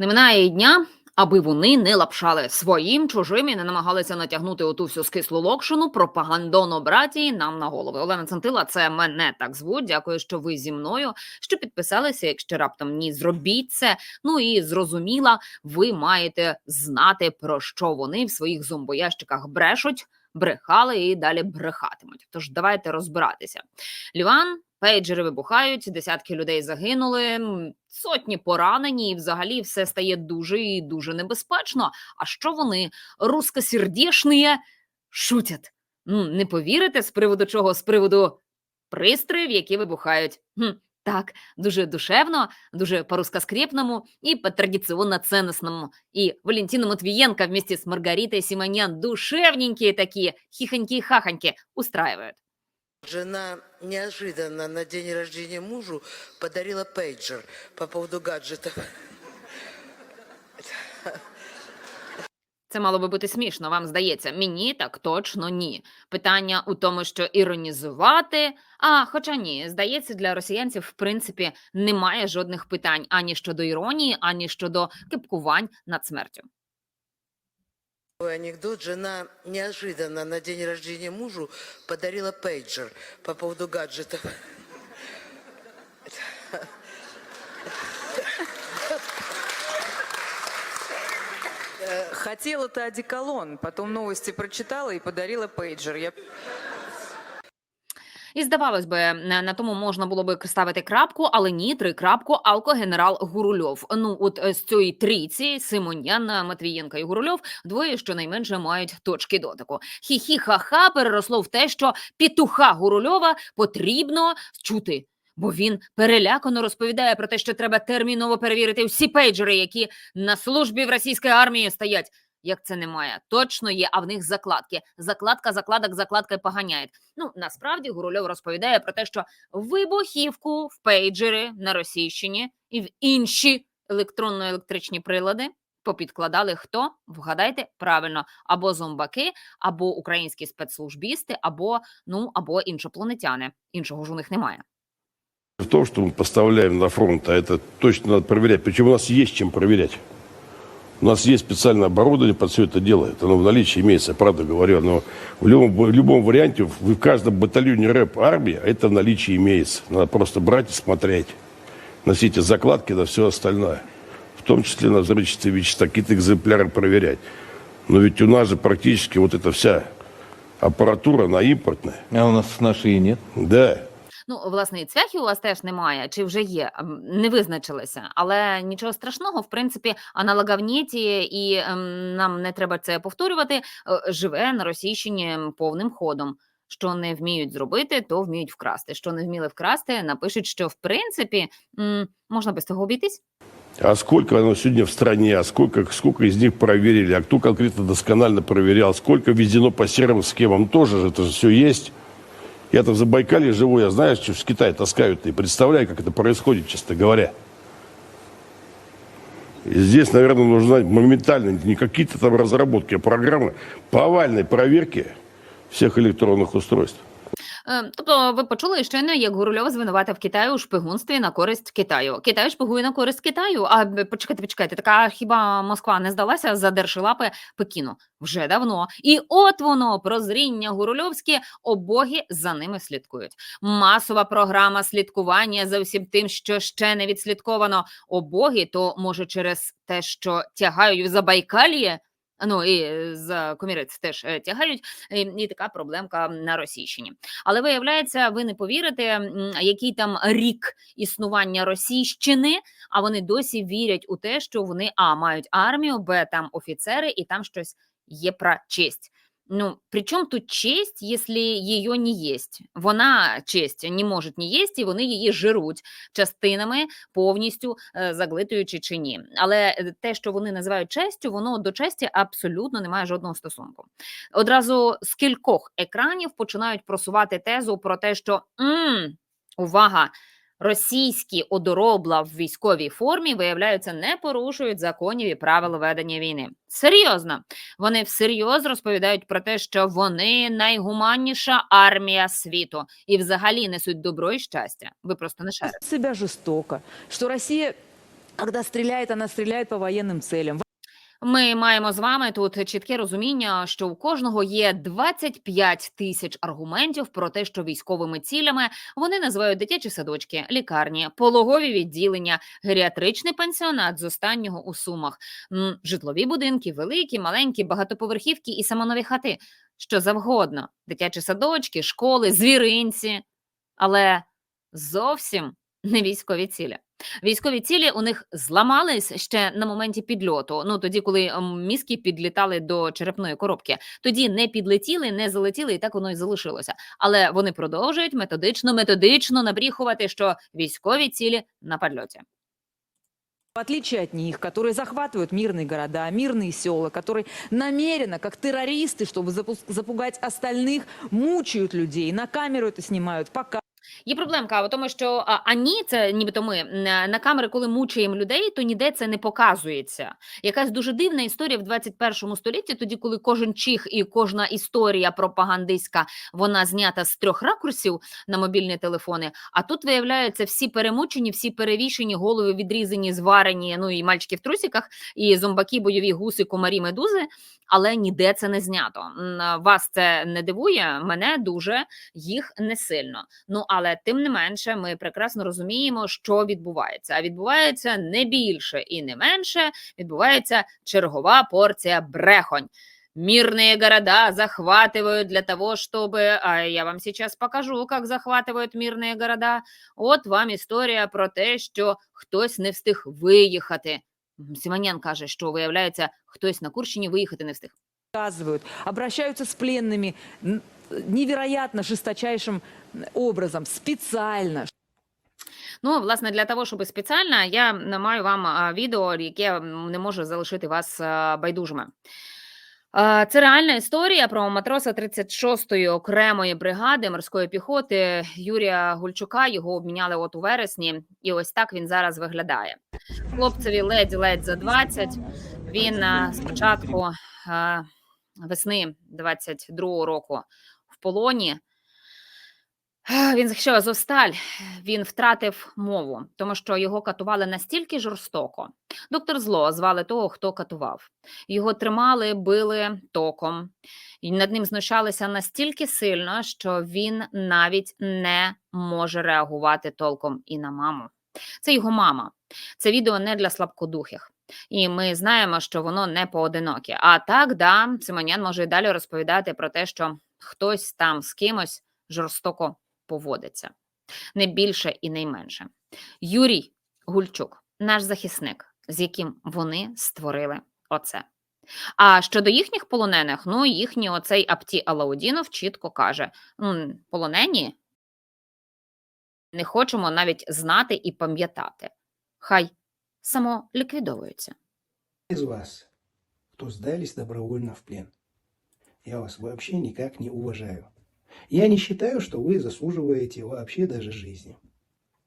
Не минає й дня, аби вони не лапшали своїм чужим і не намагалися натягнути оту всю скислу локшину пропагандоно братії нам на голови. Олена Центила, це мене так звуть. Дякую, що ви зі мною. Що підписалися. Якщо раптом ні, зробіть це. Ну і зрозуміла, ви маєте знати про що вони в своїх зомбоящиках брешуть, брехали і далі брехатимуть. Тож давайте розбиратися. Ліван. Пейджери вибухають, десятки людей загинули, сотні поранені, і взагалі все стає дуже і дуже небезпечно. А що вони рускосердешні шутять? Ну, не повірите з приводу чого? З приводу пристроїв, які вибухають. Хм, так, дуже душевно, дуже по-русскоскрепному и по-традиционно ценностному. И Валентина Матвиенко вместе с Маргаритой Симонян душевненькие такие, хихоньки-хахоньки устраивают. Жена неожиданно на день рождения мужу подарила пейджер по поводу гаджетов. Це мало би бути смішно, вам здається. Мені так точно ні. Питання у тому, що іронізувати. А, хоча ні, здається, для росіянців, в принципі, немає жодних питань ані щодо іронії, ані щодо кипкувань над смертю. Анекдот. Жена неожиданно на день рождения мужу подарила пейджер по поводу гаджетов. Хотела-то одеколон, потом новости прочитала и подарила пейджер. Я І здавалось би, на тому можна було би ставити крапку, але ні, три крапку, алко-генерал Гурульов. Ну, от е, з цієї трійці Симонян, Матвієнка і Гурульов двоє щонайменше мають точки дотику. Хі-хі-ха-ха переросло в те, що петуха Гурульова потрібно чути. Бо він перелякано розповідає про те, що треба терміново перевірити всі пейджери, які на службі в російській армії стоять. Як це немає? Точно є, а в них закладки. Закладка, закладок, закладка і поганяє. Ну насправді Гурульов розповідає про те, що вибухівку в пейджери на Російщині і в інші електронно-електричні прилади попідкладали хто? Вгадайте правильно, або зомбаки, або українські спецслужбісти, або ну або іншопланетяни. Іншого ж у них немає. В том, что мы поставляем на фронт, а это точно надо проверять. Причем у нас есть чем проверять. У нас есть специальное оборудование под все это дело. Это оно в наличии имеется, я правда говорю. Но в любом, в любом варианте, в в каждом батальоне рэп армии это в наличии имеется. Надо просто брать и смотреть. Носите закладки на все остальное. В том числе на взрывчатые вещества, какие-то экземпляры проверять. Но ведь у нас же практически вот эта вся аппаратура, она импортная. А у нас нашей и нет. Да. Ну, власне, і цвяхів у вас теж немає, чи вже є, ем, не визначилися. Але нічого страшного, в принципі, аналоговніті, і ем, нам не треба це повторювати, е, живе на Російщині повним ходом. Що не вміють зробити, то вміють вкрасти. Що не вміли вкрасти, напишуть, що в принципі можна без того обійтись. А сколько оно сегодня в стране, а сколько, сколько из них проверили, а кто конкретно досконально проверял, сколько введено по серым схемам, тоже же это все есть. Я-то в Забайкалье живу, я знаю, что с Китая таскают, и представляю, как это происходит, честно говоря. И здесь, наверное, нужна моментально не какие-то там разработки, а программы повальной проверки всех электронных устройств. Е, Тобто, ви почули щойно, як Гурульов звинуватив Китаю у шпигунстві на користь Китаю. Китай шпигує на користь Китаю. А почекайте, почекайте, така хіба Москва не здалася за держлапи Пекіну? Вже давно. І от воно прозріння гурульовське, обоги за ними слідкують. Масова програма слідкування за всім тим, що ще не відслідковано. Обоги, то може через те, що тягають в Забайкальє. Ну і з за комірець теж е, тягають, і, і така проблемка на Російщині. Але виявляється, ви не повірите, який там рік існування Російщини, а вони досі вірять у те, що вони а мають армію, б там офіцери, і там щось є про честь. Ну, при чому тут честь, якщо її не єсть? Вона честь не може не єсть, і вони її жируть частинами, повністю е, заглитуючи чи ні. Але е, те, що вони називають честю, воно до честі абсолютно не має жодного стосунку. Одразу з кількох екранів починають просувати тезу про те, що м, увага. Російські одоробла в військовій формі виявляються не порушують законів і правил ведення війни. Серйозно, вони всерйоз розповідають про те, що вони найгуманніша армія світу і взагалі несуть добро і щастя. Ви просто не шарите. себя жестоко, что Россия Когда стреляет, она стреляет по военным целям. Ми маємо з вами тут чітке розуміння, що у кожного є 25 тисяч аргументів про те, що військовими цілями вони називають дитячі садочки, лікарні, пологові відділення, геріатричний пансіонат з останнього у сумах, житлові будинки, великі, маленькі, багатоповерхівки і самонові хати, що завгодно, дитячі садочки, школи, звіринці, але зовсім не військові цілі. Військові цілі у них зламались ще на моменті підльоту. Ну тоді, коли ем, мізки підлітали до черепної коробки, тоді не підлетіли, не залетіли, і так воно і залишилося. Але вони продовжують методично, методично набріхувати, що військові цілі на підльоті. В отличие от них, которые захватывают мирные города, мирные села, которые намеренно, как террористы, чтобы запус- запугать остальных, мучают людей, на камеру это снимают, пока Є проблемка у тому, що а, ані це нібито ми на камери, коли мучаємо людей, то ніде це не показується. Якась дуже дивна історія в 21 столітті, тоді, коли кожен чих і кожна історія пропагандистська вона знята з трьох ракурсів на мобільні телефони. А тут виявляється, всі перемучені, всі перевішені, голови відрізані, зварені. Ну і мальчики в трусиках, і зомбаки, бойові гуси, комарі, медузи. Але ніде це не знято. Вас це не дивує, мене дуже їх не сильно. Ну але тим не менше, ми прекрасно розуміємо, що відбувається. А відбувається не більше і не менше. Відбувається чергова порція брехонь. Мирные города захватывают для того, чтобы... А я вам сейчас покажу, как захватывают мирные города. От вам історія про те, що хтось не встиг виїхати. М, Симонян каже, що виявляється, хтось на Курщині виїхати не встиг. показывают, обращаются с пленными н- невероятно жесточайшим образом, специально, Ну, власне, для того, щоб спеціально, я маю вам відео, яке не може залишити вас байдужими. Це реальна історія про матроса 36-ї окремої бригади морської піхоти Юрія Гульчука. Його обміняли от у вересні, і ось так він зараз виглядає. Хлопцеві ледь-ледь за 20. Він спочатку весни 22-го року полоні. Він захищав Азовсталь, він втратив мову, тому що його катували настільки жорстоко. Доктор Зло звали того, хто катував. Його тримали, били током, і над ним знущалися настільки сильно, що він навіть не може реагувати толком і на маму. Це його мама. Це відео не для слабкодухих. І ми знаємо, що воно не поодиноке. А так, да, Симонян може і далі розповідати про те, що хтось там з кимось жорстоко поводиться. Не більше і не менше. Юрій Гульчук, наш захисник, з яким вони створили оце. А щодо їхніх полонених, ну їхній оцей Апті Алаудінов чітко каже: «М, полонені не хочемо навіть знати і пам'ятати. Хай самоліквідовуються. из вас, кто сдались добровольно в плен. Я вас вообще никак не уважаю. Я не считаю, что вы заслуживаете вообще даже жизни.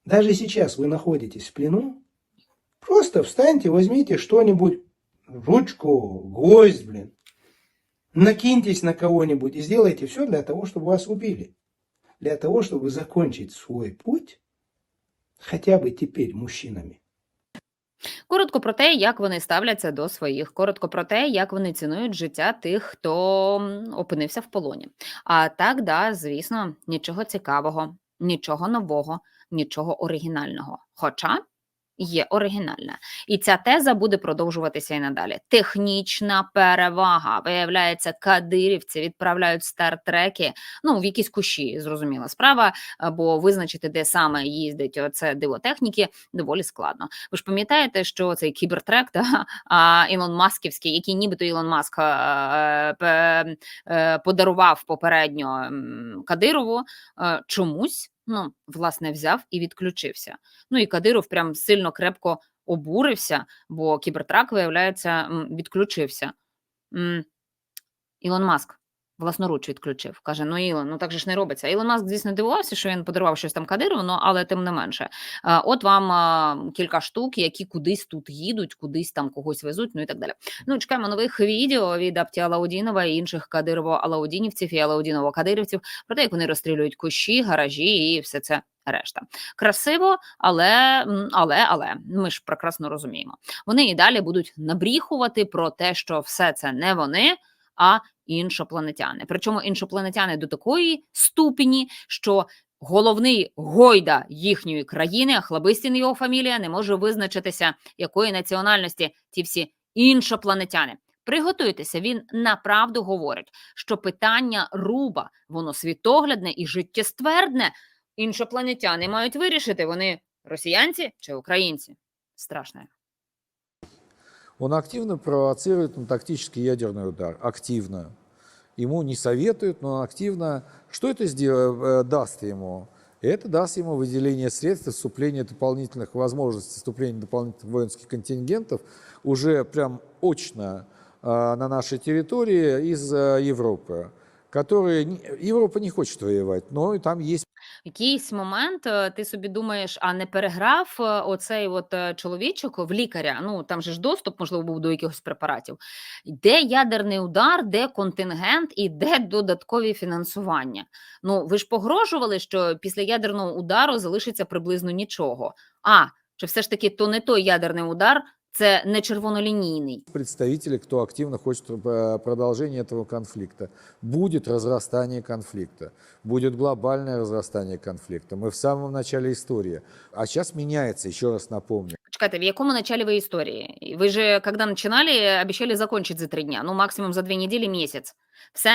Даже сейчас вы находитесь в плену, просто встаньте, возьмите что-нибудь, ручку, гвоздь, блин, накиньтесь на кого-нибудь и сделайте все для того, чтобы вас убили. Для того, чтобы закончить свой путь хотя бы теперь мужчинами. Коротко про те, як вони ставляться до своїх, коротко про те, як вони цінують життя тих, хто опинився в полоні. А так, да, звісно, нічого цікавого, нічого нового, нічого оригінального. Хоча є оригінальна. І ця теза буде продовжуватися і надалі. Технічна перевага. Виявляється, кадирівці відправляють стартреки, ну, в якісь кущі, зрозуміла справа, бо визначити, де саме їздить оце диво техніки, доволі складно. Ви ж пам'ятаєте, що цей кібертрек да, а, Ілон Масківський, який нібито Ілон Маск е, е, подарував попередньо Кадирову, е, чомусь ну, власне взяв і відключився. Ну і Кадиров прям сильно крепко обурився, бо кібертрак, виявляється, відключився. Ілон Маск, власноруч відключив. Каже: Ну, Ілон, ну так же ж не робиться. Ілон Маск, звісно, дивувався, що він подарував щось там Кадирову, ну, але тим не менше. Е, От вам кілька штук, які кудись тут їдуть, кудись там когось везуть, ну і так далі. Ну, чекаємо нових відео від Апті Алаудінова і інших Кадирово-Алаудінівців і Алаудіново-Кадирівців про те, як вони розстрілюють кущі, гаражі і все це решта. Красиво, але, але, але ми ж прекрасно розуміємо. Вони і далі будуть набріхувати про те, що все це не вони, а іншопланетяни. Причому іншопланетяни до такої ступені, що головний гойда їхньої країни, Ахлабистін його фамілія, не може визначитися, якої національності ті всі іншопланетяни. Приготуйтеся, він направду говорить, що питання руба, воно світоглядне і життєствердне. Іншопланетяни мають вирішити, вони росіянці чи українці. Страшне. Он активно провоцирует на тактический ядерный удар. Активно. Ему не советуют, но он активно. Что это сделает, э, даст ему? Это даст ему выделение средств, вступление дополнительных возможностей, вступление дополнительных воинских контингентов уже прям очно э, на нашей территории из э, Европы. Которые... Европа не хочет воевать, но и там есть Якийсь момент е, ти собі думаєш, а не переграв е, оцей от е, чоловічок в лікаря. Ну там же ж доступ, можливо, був до якихось препаратів. Де ядерний удар, де контингент і де додаткові фінансування? Ну ви ж погрожували, що після ядерного удару залишиться приблизно нічого. А чи все ж таки то не той ядерний удар, це не червонолінійний? представители, кто активно хочет э, продолжения этого конфликта. Будет разрастание конфликта, будет глобальное разрастание конфликта. Мы в самом начале истории. А сейчас меняется, еще раз напомню. Чекайте, в якому начале вы истории? Вы же, когда начинали, обещали закончить за три дня, ну максимум за дві неділі, місяць. Все,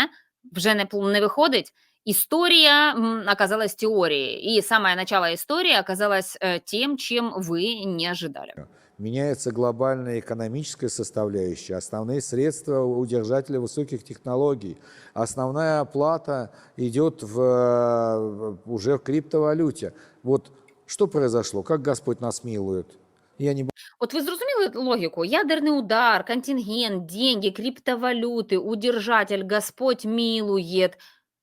вже не, пл- не виходить. Історія м, оказалась теорией, и самое начало истории оказалось э, тем, чем вы не ожидали. Меняется глобальная экономическая составляющая, основные средства у держателя высоких технологий. Основная оплата идет в, э, уже в криптовалюте. Вот что произошло? Как Господь нас милует? Я не От ви зрозуміли логіку? Ядерний удар, контингент, деньги, криптовалюти, удержатель, Господь мілує.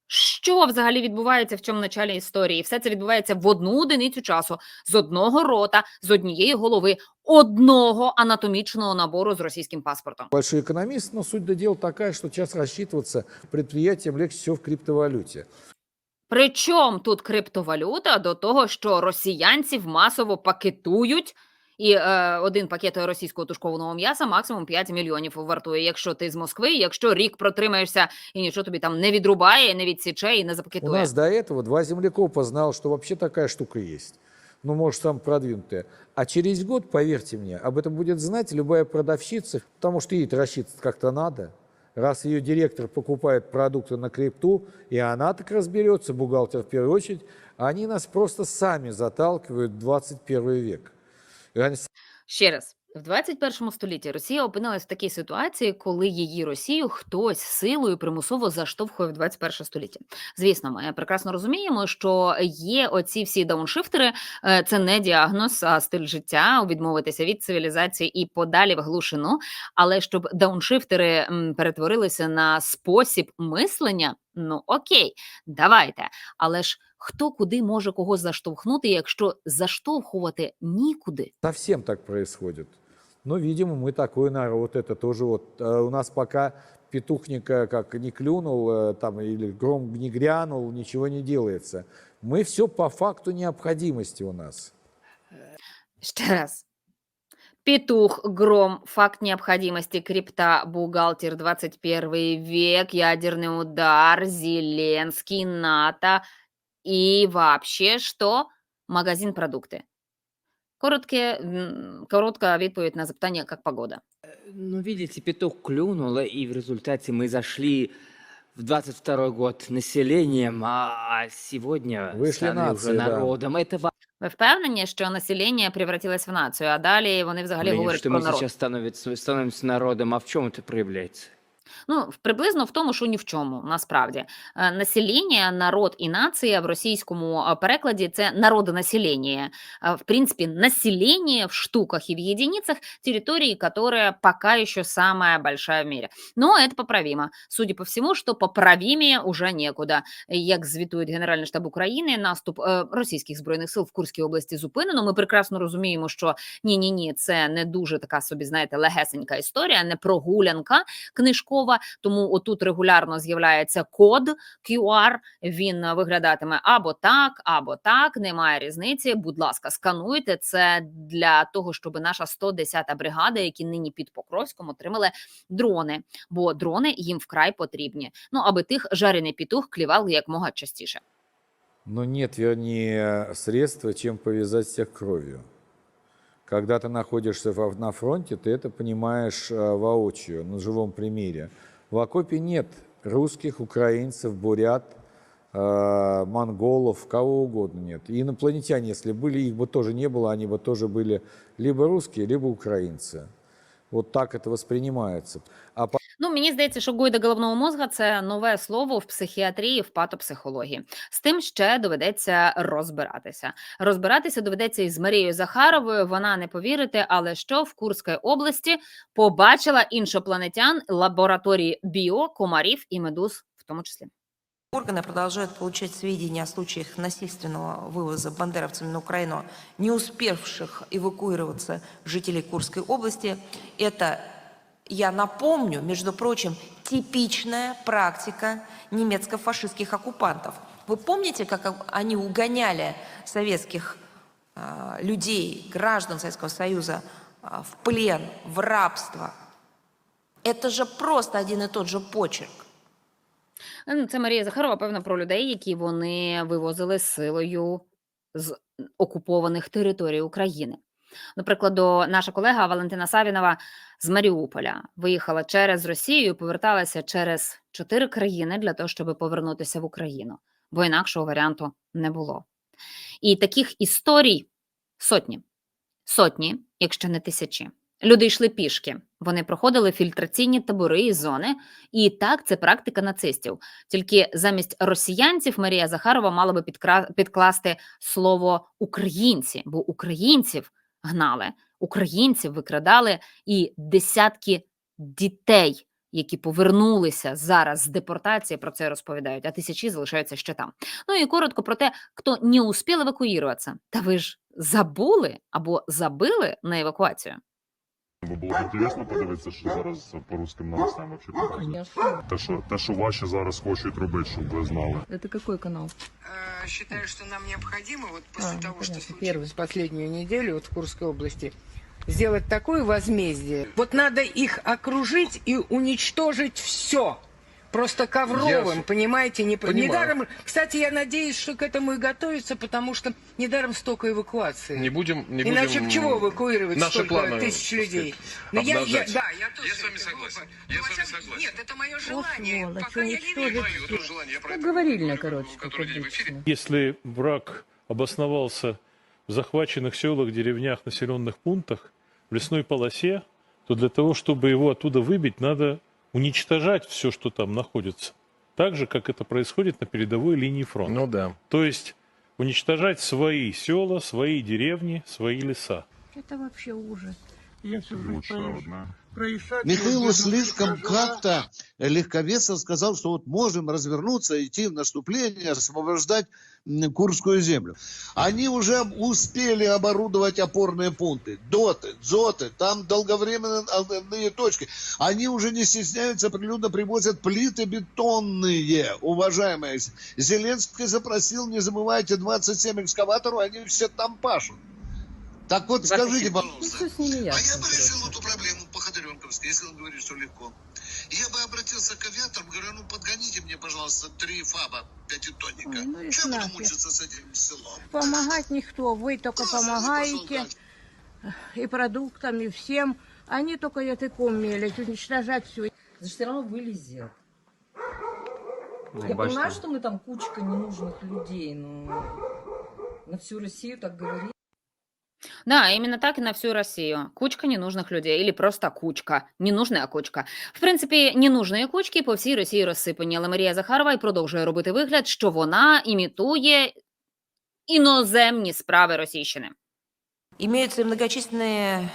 Що взагалі відбувається в цьому началі історії? Все це відбувається в одну одиницю часу, з одного рота, з однієї голови, одного анатомічного набору з російським паспортом. большой экономист, но суть до дела такая, что сейчас рассчитываться предприятиям легче всего в криптовалюте. Причому тут криптовалюта до того, що росіянців масово пакетують, і е, один пакет російського тушкованого м'яса максимум 5 мільйонів вартує. Якщо ти з Москви, якщо рік протримаєшся і нічого тобі там не відрубає, не відсіче і не У запакетує. нас до этого два землекопа знал, что вообще такая штука есть. Ну, может, сам продвинутая. А через год, поверьте мне, об этом будет знать любая продавщица, потому что ей рассчитываться как-то надо. Раз ее директор покупает продукты на крипту, и она так разберется, бухгалтер в первую очередь, они нас просто сами заталкивают в 21 век. Ще раз. В 21 столітті Росія опинилась в такій ситуації, коли її Росію хтось силою примусово заштовхує в 21 столітті. Звісно, ми прекрасно розуміємо, що є оці всі дауншифтери, е, це не діагноз, а стиль життя, відмовитися від цивілізації і подалі в глушину. Але щоб дауншифтери перетворилися на спосіб мислення, ну окей, давайте. Але ж хто куди може когось заштовхнути, якщо заштовхувати нікуди? Совсем так происходит. Но, видимо, мы такой народ, это тоже вот. э, У нас пока петух не, ка- как не клюнул, э, там, или гром не грянул, ничего не делается. Мы все по факту необходимости у нас. Ще раз. Петух, гром, факт необходимости, крипта, бухгалтер, 21 век, ядерный удар, Зеленский, НАТО и вообще что? Магазин продукты. Коротке, м, короткая відповідь на запитання, як погода. Ну, видите, петух клюнуло, и в результате мы зашли в 22 год населением, а, а сегодня Вышли стали нацией, уже да. народом. Это важно, Ви впевнені, що населення превратилось в націю, а далі вони взагалі говорять что про мы народ? сейчас становится, становимся народом. А в чем это проявляется? Ну, приблизно в тому, що ні в чому, насправді. Е, Населення, народ і нація в російському е, перекладі це народонаселення. Е, В принципе, население в штуках и в единицах территории, которая пока еще самая большая в мире. Но это поправимо. Судя по всему, что поправимее уже некуда. Як звітує Генеральний штаб України, наступ російських збройних сил в Курській області зупинено. Ми прекрасно розуміємо, що ні, ні, ні, це не дуже така собі, знаєте, легесенька історія, не прогулянка книжкова. Тому отут регулярно з'являється код QR, Він виглядатиме або так, або так. Немає різниці. Будь ласка, скануйте це для того, щоб наша 110-та бригада, які нині під Покровськом, отримали дрони, бо дрони їм вкрай потрібні. Ну аби тих жарений петух клівав якмога частіше. Но нет вернее средства, чем повязать всех кровью. Когда ты находишься на фронте, ты это понимаешь э, воочию, на живом примере. В окопе нет русских, украинцев, бурят, э, монголов, кого угодно нет. И инопланетяне, если были, их бы тоже не было, они бы тоже были либо русские, либо украинцы. Вот так это воспринимается. А Ну, мені здається, що гойда головного мозга це нове слово в психіатрії, в патопсихології. З тим ще доведеться розбиратися. Розбиратися доведеться із Марією Захаровою. Вона не повірите, але що в Курській області побачила іншопланетян лабораторії біо, комарів і медуз, в тому числі. Органы продолжают получать сведения о случаях насильственного вывоза бандеровцами на Украину, не успевших эвакуироваться жителей Курской области. Это, я напомню, между прочим, типичная практика немецко-фашистских оккупантов. Вы помните, как они угоняли советских а, людей, граждан Советского Союза а, в плен, в рабство? Это же просто один и тот же почерк. Це Марія Захарова, певно, про людей, які вони вивозили силою з окупованих територій України. Наприклад, наша колега Валентина Савінова з Маріуполя виїхала через Росію, поверталася через чотири країни для того, щоб повернутися в Україну, бо інакшого варіанту не було. І таких історій сотні, сотні, якщо не тисячі. Люди йшли пішки, вони проходили фільтраційні табори і зони, і так це практика нацистів. Тільки замість росіянців Марія Захарова мала би підкра... підкласти слово українці, бо українців гнали, українців викрадали і десятки дітей, які повернулися зараз з депортації, про це розповідають, а тисячі залишаються ще там. Ну і коротко про те, хто не успів евакуюватися. Та ви ж забули або забили на евакуацію. Бо було б інтересно подивитися, що зараз по русским новостям вообще показують. Те, що, те, що ваші зараз хочуть робити, щоб ви знали. Это какой канал? Э, Считаю, что нам необходимо вот А, после ну, того, что понятно. случилось Первый. последнюю неделю вот в Курской области, сделать такое возмездие. Вот надо их окружить и уничтожить все. Просто ковровым, Я понимаете? Не... понимаю. Недаром, кстати, я надеюсь, что к этому и готовится, потому что недаром столько эвакуации. Не будем, не Иначе будем чего эвакуировать наши столько планы, тысяч людей? Но я, я, обнажать. да, я тоже. Я с вами согласен. Я Но с вами согласен. Нет, это мое желание. сволочь, Пока я не вижу. Я Поговорили, короче. Если враг обосновался в захваченных селах, деревнях, населенных пунктах, в лесной полосе, то для того, чтобы его оттуда выбить, надо уничтожать все, что там находится. Так же, как это происходит на передовой линии фронта. Ну да. То есть уничтожать свои села, свои деревни, свои леса. Это вообще ужас. Лучше одна. Михаил слишком как-то легковесно сказал, что вот можем развернуться, идти в наступление, освобождать Курскую землю. Они уже успели оборудовать опорные пункты. Доты, дзоты, там долговременные точки. Они уже не стесняются, прилюдно привозят плиты бетонные, уважаемые. Зеленский запросил, не забывайте, 27 экскаваторов, они все там пашут. Так вот, скажите, пожалуйста. Ними А я бы решил эту проблему Ходоренковской, если он говорит, что легко. Я бы обратился к авиаторам, говорю, ну подгоните мне, пожалуйста, три фаба пятитонника. Ой, ну и я буду мучиться с этим селом? Помогать никто, вы только пошел помогаете и продуктам, и всем. Они только языком мелят, уничтожать все. Все равно вылезет. Я понимаю, что мы там кучка ненужных людей, но на всю Россию так говорить. Да, именно так и на всю Россию. Кучка ненужных людей, или просто кучка. Ненужна кучка. В принципі, ненужної кучки по всій Росії розсипані, але Марія Захарова й продовжує робити вигляд, що вона імітує іноземні справи Російщини. Имеются и многочисленные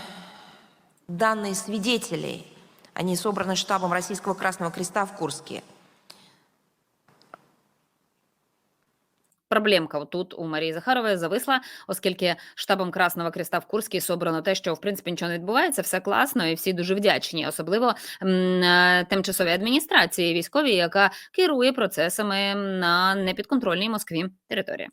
данные свидетелей. Они собраны штабом Российского Красного Креста в Курске. Проблемка тут у Марії Захарової зависла, оскільки штабом Красного Креста в Курській собрано те, що в принципі нічого не відбувається, все класно, і всі дуже вдячні, особливо м, е, тимчасовій адміністрації військовій, яка керує процесами на непідконтрольній Москві території.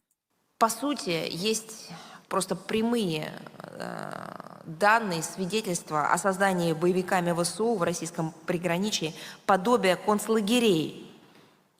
По сути, есть просто прямые э, данные, свидетельства о создании боевиками ВСУ в российском приграничии подобия концлагерей,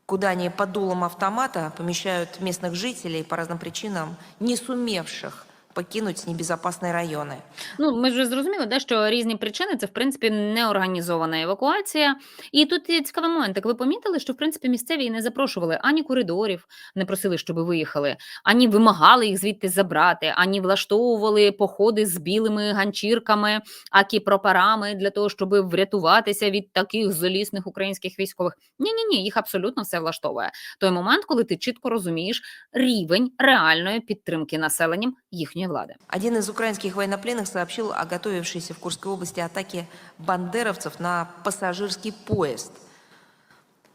куда они под дулом автомата помещают местных жителей по разным причинам, не сумевших покинуть небезопасные районы. Ну, ми ж зрозуміли, да, що різні причини це в принципі неорганізована евакуація. І тут є цікавий момент. Так ви помітили, що в принципі місцеві не запрошували ані коридорів, не просили, щоб виїхали, ані вимагали їх звідти забрати, ані влаштовували походи з білими ганчірками, акі пропарами для того, щоб врятуватися від таких золісних українських військових. Ні, ні, ні, їх абсолютно все влаштовує. Той момент, коли ти чітко розумієш рівень реальної підтримки населенням їхньої влади. Один из украинских военнопленных сообщил о готовившейся в Курской области атаке бандеровцев на пассажирский поезд.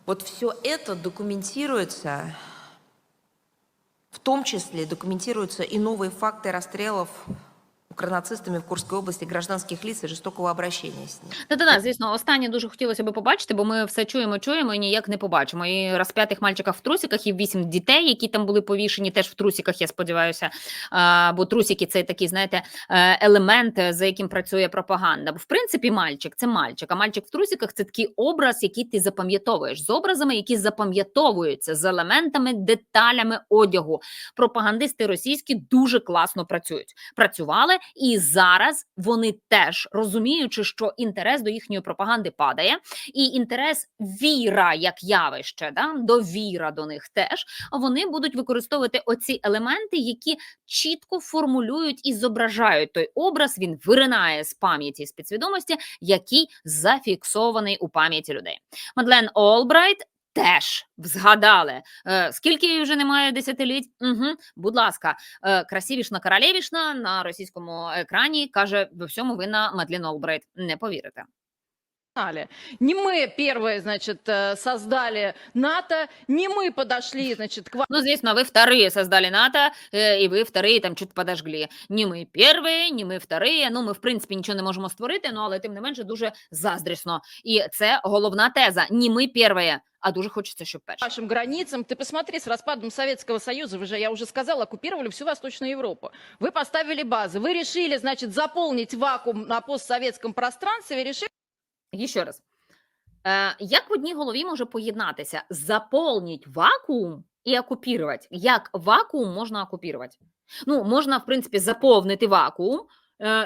Вот все это документируется, в том числе документируются и новые факты расстрелов укронацистами в Курской области гражданских лиц и жестокого обращения с ними. Та-та-та, звісно, останнє дуже хотілося б побачити, бо ми все чуємо, чуємо і ніяк не побачимо. І розп'ятих мальчиках в трусиках, і вісім дітей, які там були повішені, теж в трусиках, я сподіваюся. А, бо трусики це такий, знаєте, е, елемент, за яким працює пропаганда. Бо в принципі, мальчик це мальчик, а мальчик в трусиках це такий образ, який ти запам'ятовуєш, з образами, які запам'ятовуються, з елементами, деталями одягу. Пропагандисти російські дуже класно працюють. Працювали і зараз вони теж розуміючи, що інтерес до їхньої пропаганди падає, і інтерес віра як явище, да, довіра до них теж. Вони будуть використовувати оці елементи, які чітко формулюють і зображають той образ. Він виринає з пам'яті з підсвідомості, який зафіксований у пам'яті людей. Мадлен Олбрайт. Теж згадали, е, скільки їй вже немає десятиліть. Угу, будь ласка, е, красивішна королевішна на російському екрані каже: во всьому винна Мадлен Олбрайт. Не повірите. знали. Не мы первые, значит, э, создали НАТО, не мы подошли, значит, к Ну, звісно, ви вторые создали НАТО, е, і ви вторые там чуть подожгли. Не ми перші, не ми вторые. Ну, ми, в принципі, нічого не можемо створити, ну, але тим не менше дуже заздрісно. І це головна теза. Не ми перші, а дуже хочеться, щоб перші. вашим границам. Ты посмотри, с распадом Советского Союза, вы же, я уже сказала, оккупировали всю Восточную Европу. Вы поставили базы, вы решили, значит, заполнить вакуум на постсоветском пространстве, вы решили І ще раз. Е, як в одній голові може поєднатися заполнить вакуум і окупірувати? Як вакуум можна окупірувати? Ну, можна, в принципі, заповнити вакуум, е,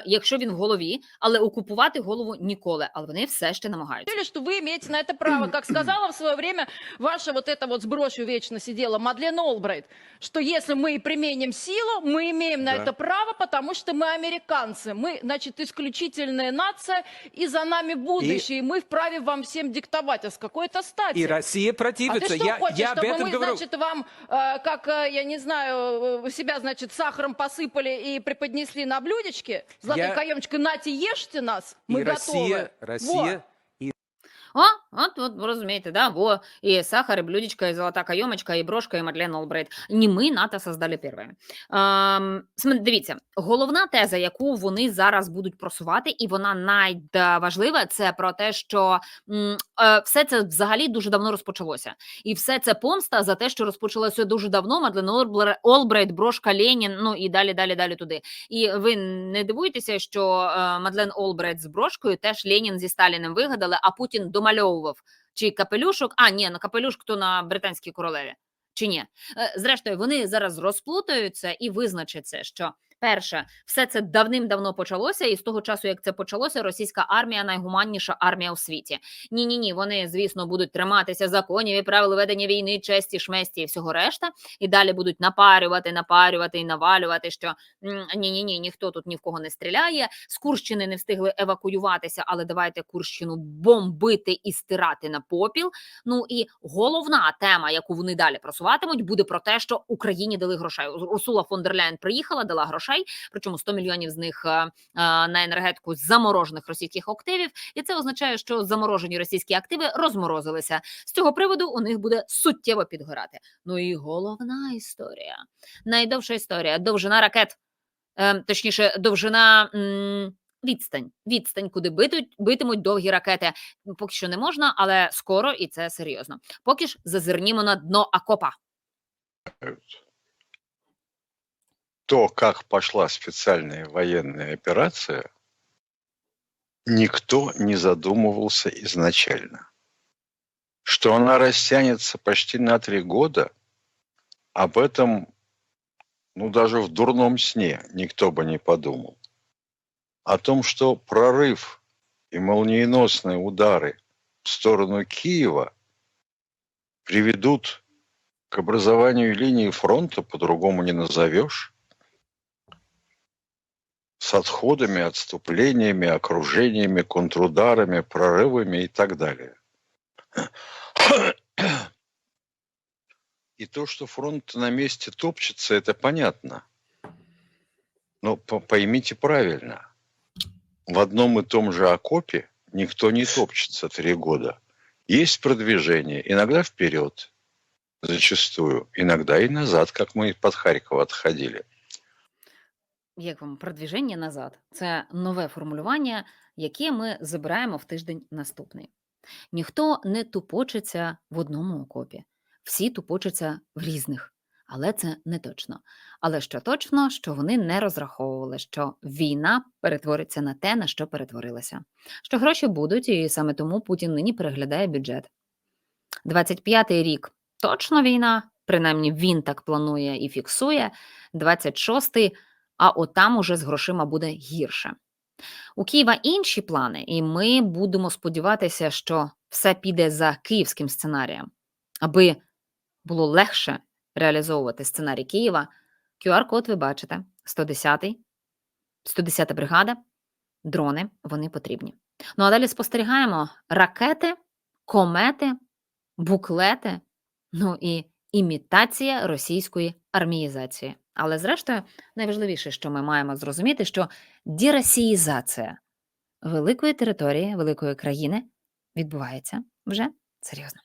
якщо він в голові, але окупувати голову ніколи. Але вони все ще намагаються. Решили, что вы имеете на это право, как сказала в свое время ваша вот эта вот с брошью вечно сидела Мадлен Олбрайт, что если мы применим силу, мы имеем на Да. это право, потому что мы американцы, мы, значит, исключительная нация, и за нами будущее, и, мы вправе вам всем диктовать. А с какой-то стати? И Россия А противится. ты что я, хочешь, я об чтобы этом мы, говорю. значит, вам, э, как, э, я не знаю, э, себя, значит, сахаром посыпали и преподнесли на блюдечке? Золотой Я- каемочкой, нате, ешьте нас, мы и готовы. Россия, Россия О, от, от розумієте, да? Во, і сахар, і блюдечко, і золота кайомочка, і брошка, і Мадлен Олбрайт. Не ми НАТО создали першими. Ем, дивіться, головна теза, яку вони зараз будуть просувати, і вона найважлива, це про те, що м, е, все це взагалі дуже давно розпочалося. І все це помста за те, що розпочалося дуже давно. Мадлен Олбр- Олбрайт, брошка Ленін, ну і далі, далі, далі туди. І ви не дивуєтеся, що е, Мадлен Олбрайт з брошкою теж Ленін зі Сталіним вигадали, а Путін домальовував чи капелюшок. А, ні, на капелюшок то на британській королеві. Чи ні? Е, Зрештою, вони зараз розплутаються і визначаться, що Перше, все це давним-давно почалося, і з того часу, як це почалося, російська армія найгуманніша армія у світі. Ні, ні, ні, вони, звісно, будуть триматися законів і правил ведення війни, честі, шместі і всього решта, і далі будуть напарювати, напарювати і навалювати, що ні, ні, ні, ніхто тут ні в кого не стріляє. З Курщини не встигли евакуюватися, але давайте Курщину бомбити і стирати на попіл. Ну і головна тема, яку вони далі просуватимуть, буде про те, що Україні дали грошей. Урсула фон дер Ляєн приїхала, дала грошей, причому 100 мільйонів з них е, е, на енергетику заморожених російських активів. І це означає, що заморожені російські активи розморозилися. З цього приводу у них буде суттєво підгорати. Ну і головна історія, найдовша історія, довжина ракет, е, точніше, довжина. Відстань, відстань, куди битуть, битимуть довгі ракети. Поки що не можна, але скоро і це серйозно. Поки ж зазирнімо на дно окопа. То, как пошла специальная военная операция, никто не задумывался изначально. Что она растянется почти на три года, об этом, ну, даже в дурном сне никто бы не подумал. О том, что прорыв и молниеносные удары в сторону Киева приведут к образованию линии фронта, по-другому не назовешь, с отходами, отступлениями, окружениями, контрударами, прорывами и так далее. И то, что фронт на месте топчется, это понятно. Но по- поймите правильно. В одном и том же окопе никто не топчется три года. Есть продвижение, иногда вперед, зачастую, иногда и назад, как мы под Харьков отходили. Як вам продвіження назад? Це нове формулювання, яке ми забираємо в тиждень наступний. Ніхто не тупочиться в одному окопі, всі тупочаться в різних. Але це не точно. Але що точно, що вони не розраховували, що війна перетвориться на те, на що перетворилася. Що гроші будуть, і саме тому Путін нині переглядає бюджет. 25-й рік точно війна, принаймні він так планує і фіксує. 26-й, а отам уже з грошима буде гірше. У Києва інші плани, і ми будемо сподіватися, що все піде за київським сценарієм, аби було легше реалізовувати сценарій Києва. QR-код ви бачите: 110-й, 110-та бригада, дрони вони потрібні. Ну а далі спостерігаємо ракети, комети, буклети, ну і імітація російської арміїзації. Але зрештою, найважливіше, що ми маємо зрозуміти, що дірасіїзація великої території, великої країни відбувається вже серйозно.